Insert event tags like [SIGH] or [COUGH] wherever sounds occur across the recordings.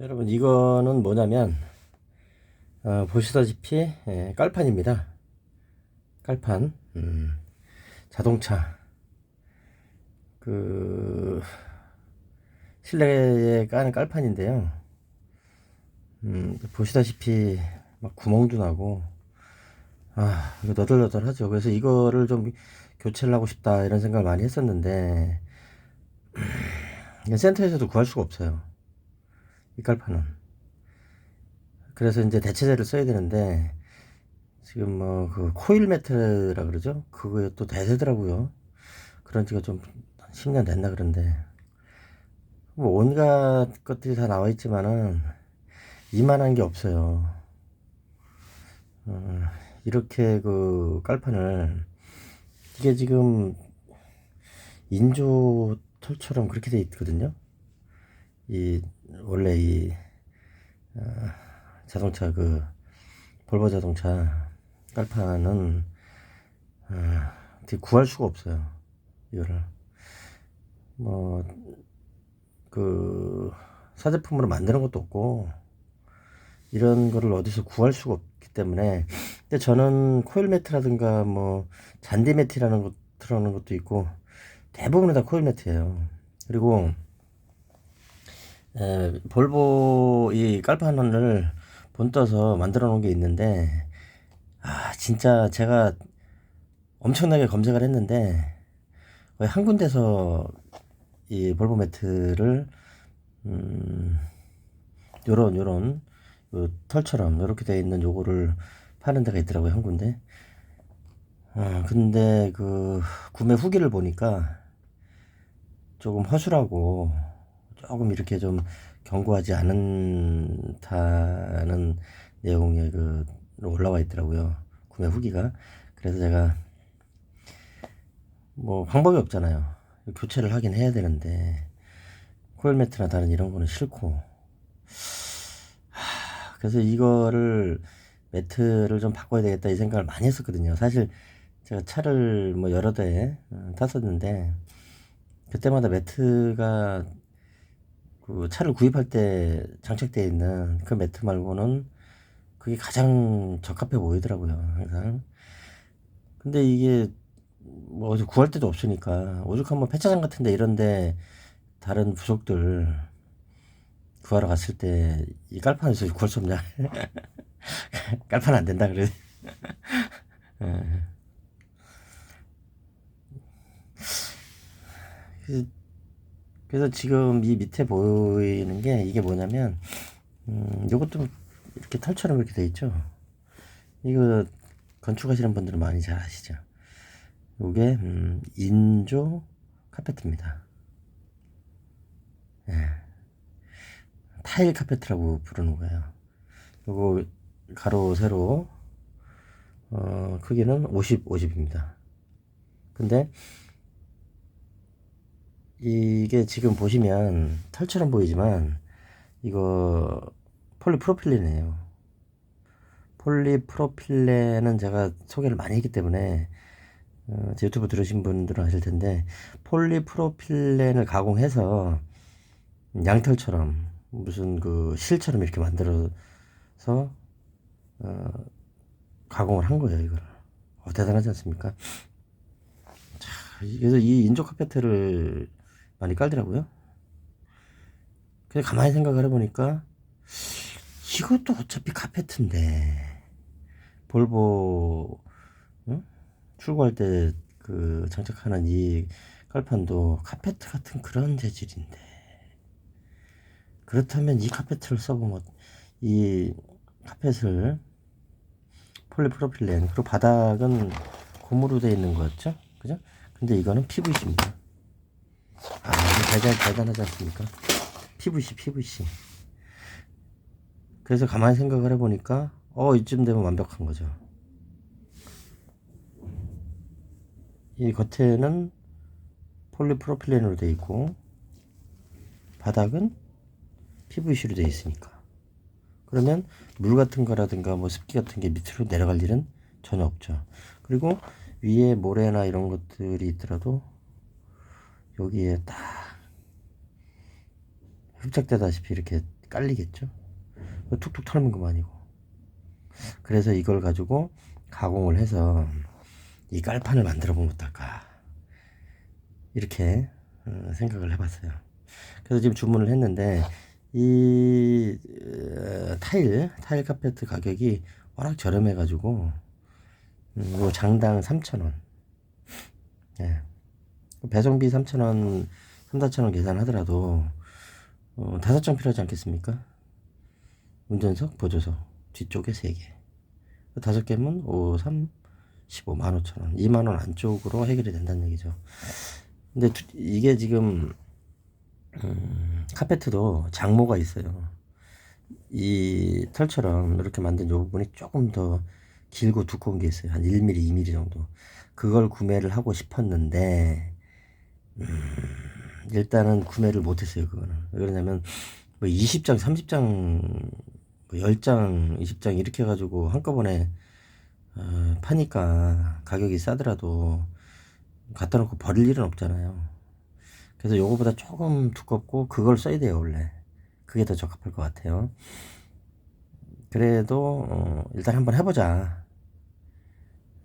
여러분 이거는 뭐냐면 어, 보시다시피 예, 깔판입니다. 깔판 음, 자동차 그 실내에 까는 깔판인데요. 음, 보시다시피 막 구멍도 나고 아 이거 너덜너덜하죠. 그래서 이거를 좀 교체를 하고 싶다 이런 생각을 많이 했었는데 음, [CLEARS THROAT] 센터에서도 구할 수가 없어요. 이 깔판은. 그래서 이제 대체제를 써야 되는데 지금 뭐 그 코일 매트라 그러죠? 그거에 또 대세더라고요. 그런 지가 좀 10년 됐나 그런데 뭐 온갖 것들이 다 나와 있지만은 이만한 게 없어요. 어, 이렇게 그 깔판을 이게 지금 인조 털처럼 그렇게 돼 있거든요. 이 원래 이 어, 자동차 그 볼보 자동차 깔판은 어, 구할 수가 없어요. 이거를 뭐 그 사제품으로 만드는 것도 없고 이런 거를 어디서 구할 수가 없기 때문에 근데 저는 코일 매트라든가 뭐 잔디 매트라는 것 들어가는 것도 있고 대부분은 다 코일 매트예요. 그리고 에, 볼보 이 깔판을 본떠서 만들어 놓은 게 있는데 아 진짜 제가 엄청나게 검색을 했는데 거의 한 군데서 이 볼보 매트를 음 요런 요런 요 털처럼 요렇게 되어 있는 요거를 파는 데가 있더라고요 한 군데. 어 근데 그 구매 후기를 보니까 조금 허술하고 조금 이렇게 좀 견고하지 않다는 내용의 그 올라와 있더라고요. 구매 후기가. 그래서 제가 뭐 방법이 없잖아요. 교체를 하긴 해야 되는데 코일 매트나 다른 이런 거는 싫고 하, 그래서 이거를 매트를 좀 바꿔야 되겠다 이 생각을 많이 했었거든요. 사실 제가 차를 뭐 여러 대 어, 탔었는데 그때마다 매트가 그 차를 구입할 때 장착되어 있는 그 매트 말고는 그게 가장 적합해 보이더라고요 항상. 근데 이게 뭐 어디 구할 데도 없으니까 오죽하면 뭐 폐차장 같은데 이런데 다른 부속들 구하러 갔을 때 이 깔판에서 구할 수 없냐? [LAUGHS] 깔판 안 된다 그래. [LAUGHS] 예. 그- 그래서 지금 이 밑에 보이는 게 이게 뭐냐면 음, 요것도 이렇게 털처럼 이렇게 돼 있죠. 이거 건축하시는 분들은 많이 잘 아시죠. 요게 음, 인조 카페트입니다. 예. 타일 카페트라고 부르는 거예요. 요거 가로 세로 어, 크기는 50 50입니다. 근데 이게 지금 보시면 털처럼 보이지만 이거 폴리프로필렌이에요. 폴리프로필렌은 제가 소개를 많이 했기 때문에 어, 제 유튜브 들으신 분들은 아실 텐데 폴리프로필렌을 가공해서 양털처럼 무슨 그 실처럼 이렇게 만들어서 어, 가공을 한 거예요 이걸. 어, 대단하지 않습니까? 자, 그래서 이 인조 카페트를 많이 깔더라고요. 근데 가만히 생각을 해보니까 이것도 어차피 카페트인데 볼보 응? 출고할 때 그 장착하는 이 깔판도 카페트 같은 그런 재질인데 그렇다면 이 카페트를 써보면 이 카펫을 폴리프로필렌 그리고 바닥은 고무로 되어 있는 거였죠 그죠 근데 이거는 PVC입니다 아, 대단, 대단하지 않습니까? PVC, PVC. 그래서 가만히 생각을 해보니까, 어, 이쯤 되면 완벽한 거죠. 이 겉에는 폴리프로필렌으로 되어 있고, 바닥은 PVC로 되어 있으니까. 그러면 물 같은 거라든가 뭐 습기 같은 게 밑으로 내려갈 일은 전혀 없죠. 그리고 위에 모래나 이런 것들이 있더라도 여기에 딱 흡착되다시피 이렇게 깔리겠죠. 툭툭 털는 것만이고. 그래서 이걸 가지고 가공을 해서 이 깔판을 만들어 보면 어떨까. 이렇게 어, 생각을 해봤어요. 그래서 지금 주문을 했는데 이 어, 타일 타일 카페트 가격이 워낙 저렴해 가지고 음, 요 장당 3,000원. 예. 배송비 3,000원, 3, 4,000원 계산하더라도 어, 다섯 장 필요하지 않겠습니까? 운전석, 보조석 뒤쪽에 3개. 다섯 개면 5, 3, 15만 5천 원, 2만 원 안쪽으로 해결이 된다는 얘기죠. 근데 두- 이게 지금 음, 카페트도 장모가 있어요. 이 털처럼 이렇게 만든 요 부분이 조금 더 길고 두꺼운 게 있어요. 한 1mm, 2mm 정도. 그걸 구매를 하고 싶었는데, 음, 일단은 구매를 못했어요. 그거는. 왜 그러냐면, 뭐 20장, 30장, 뭐 10장, 20장 이렇게 해가지고 한꺼번에 어, 파니까 가격이 싸더라도 갖다 놓고 버릴 일은 없잖아요. 그래서 요거보다 조금 두껍고 그걸 써야 돼요 원래. 그게 더 적합할 것 같아요. 그래도 어, 일단 한번 해보자.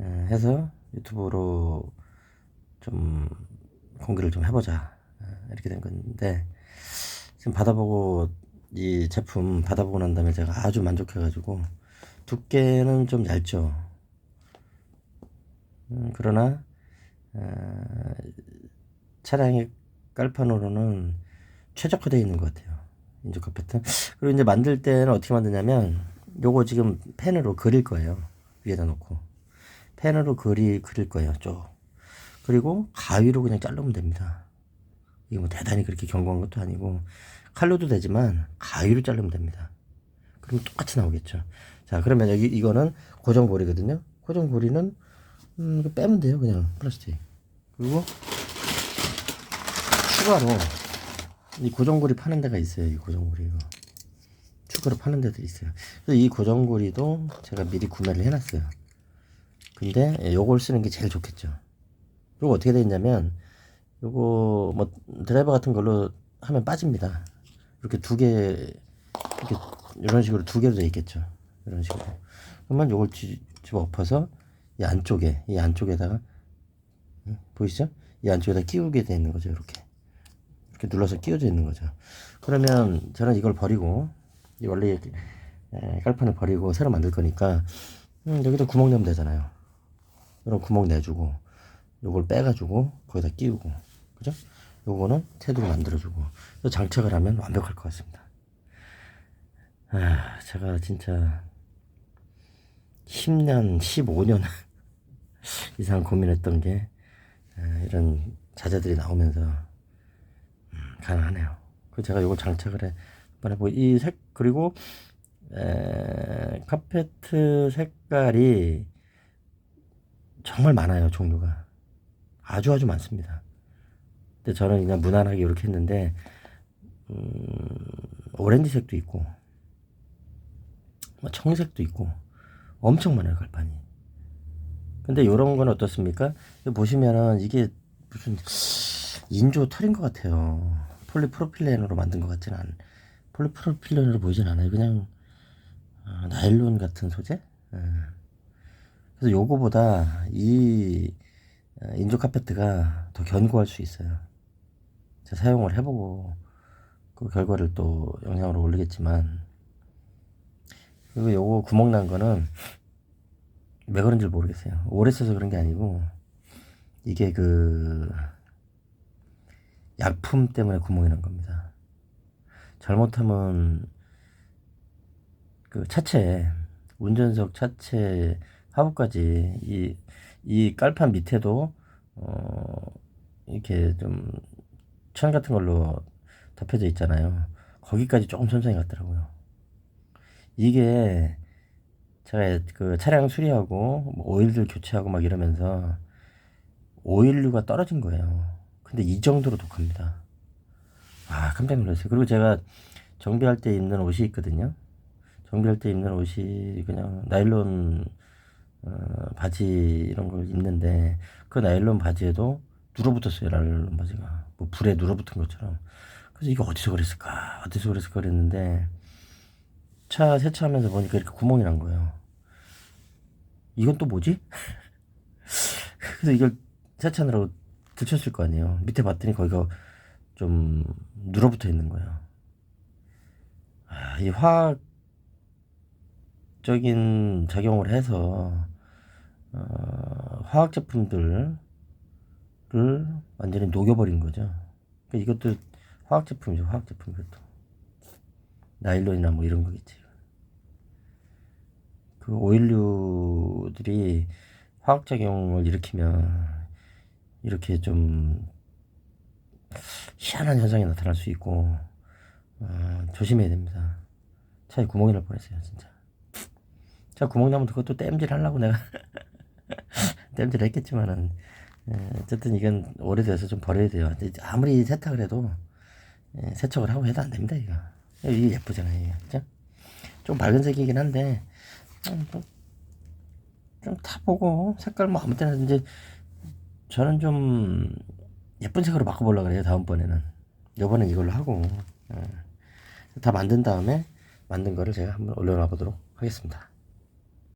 에, 해서 유튜브로 좀 공개를 좀 해보자. 에, 이렇게 된 건데 지금 받아보고 이 제품 받아보고 난 다음에 제가 아주 만족해가지고 두께는 좀 얇죠. 음, 그러나 어, 차량의 깔판으로는 최적화되어 있는 것 같아요. 인조 카페트. 그리고 이제 만들 때는 어떻게 만드냐면 요거 지금 펜으로 그릴 거예요. 위에다 놓고 펜으로 그리 그릴 거예요. 쭉. 그리고 가위로 그냥 자르면 됩니다. 이게 뭐 대단히 그렇게 견고한 것도 아니고 칼로도 되지만 가위로 자르면 됩니다. 그럼 똑같이 나오겠죠. 자, 그러면 여기 이거는 고정고리거든요. 고정고리는 음, 빼면 돼요. 그냥 플라스틱. 그리고 추가로 이 고정고리 파는 데가 있어요. 이 고정고리 이거. 추가로 파는 데도 있어요. 그래서 이 고정고리도 제가 미리 구매를 해놨어요. 근데 예, 요걸 쓰는 게 제일 좋겠죠. 요거 어떻게 돼 있냐면 요거 뭐 드라이버 같은 걸로 하면 빠집니다. 이렇게 두 개 이렇게 이런 식으로 두 개로 돼 있겠죠. 이런 식으로. 그러면 요걸 쥐- 집어 엎어서 이 안쪽에 이 안쪽에다가 음, 보이시죠? 이 안쪽에다 끼우게 돼 있는 거죠. 이렇게 이렇게 눌러서 끼워져 있는 거죠. 그러면 저는 이걸 버리고 이 원래 깔판을 버리고 새로 만들 거니까 음, 여기다 구멍 내면 되잖아요. 이런 구멍 내주고 요걸 빼가지고 거기다 끼우고 그죠? 요거는 테두리 만들어주고 또 장착을 하면 완벽할 것 같습니다. 아, 제가 진짜 10년, 15년 [LAUGHS] 이상 고민했던 게 아, 이런 자재들이 나오면서 음, 가능하네요. 그 제가 요걸 장착을 해 한번 해보고 이 색 그리고 에, 카페트 색깔이 정말 많아요 종류가 아주 아주 많습니다. 근데 저는 그냥 무난하게 이렇게 했는데 음, 오렌지색도 있고 뭐 청색도 있고 엄청 많아요 갈판이. 근데 요런 건 어떻습니까? 보시면은 이게 무슨 인조 털인 것 같아요. 폴리프로필렌으로 만든 것 같지는 않. 폴리프로필렌으로 보이진 않아요. 그냥 어, 나일론 같은 소재. 예. 그래서 요거보다 이 어, 인조 카페트가 더 견고할 수 있어요. 제가 사용을 해보고 그 결과를 또 영상으로 올리겠지만 그리고 요거 구멍 난 거는 왜 그런지 모르겠어요. 오래 써서 그런 게 아니고 이게 그 약품 때문에 구멍이 난 겁니다. 잘못하면 그 차체 운전석 차체 하부까지 이, 이 깔판 밑에도 어 이렇게 좀 천 같은 걸로 덮여져 있잖아요. 거기까지 조금 손상이 갔더라고요. 이게 제가 그 차량 수리하고 뭐 오일들 교체하고 막 이러면서 오일류가 떨어진 거예요. 근데 이 정도로 독합니다. 아, 깜짝 놀랐어요. 그리고 제가 정비할 때 입는 옷이 있거든요. 정비할 때 입는 옷이 그냥 나일론 어, 바지 이런 걸 입는데 그 나일론 바지에도 눌어붙었어요. 나일론 바지가 뭐 불에 눌어붙은 것처럼. 그래서 이거 어디서 그랬을까? 어디서 그랬을까 그랬는데 차 세차하면서 보니까 이렇게 구멍이 난 거예요. 이건 또 뭐지? [LAUGHS] 그래서 이걸 세차하느라고 들쳤을 거 아니에요. 밑에 봤더니 거기가 좀 눌어붙어 있는 거예요. 아, 이 화학적인 작용을 해서 어, 화학 제품들을 완전히 녹여버린 거죠. 그러니까 이것도 화학 제품이죠. 화학 제품 이것도 나일론이나 뭐 이런 거겠지. 그 오일류들이 화학 작용을 일으키면 이렇게 좀 희한한 현상이 나타날 수 있고 어, 조심해야 됩니다. 차에 구멍이 날 뻔했어요, 진짜. 차 구멍 나면 그것도 땜질 하려고 내가 [LAUGHS] [LAUGHS] 땜질 했겠지만은 예, 어쨌든 이건 오래돼서 좀 버려야 돼요. 아무리 세탁을 해도 예, 세척을 하고 해도 안 됩니다, 이거. 이게 예쁘잖아요, 이게. 그죠? 좀 밝은 색이긴 한데 좀 타보고 색깔 뭐 아무 때나 이제 저는 좀 예쁜 색으로 바꿔보려고 그래요 다음번에는 이번엔 이걸로 하고 예. 다 만든 다음에 만든 거를 제가 한번 올려놔 보도록 하겠습니다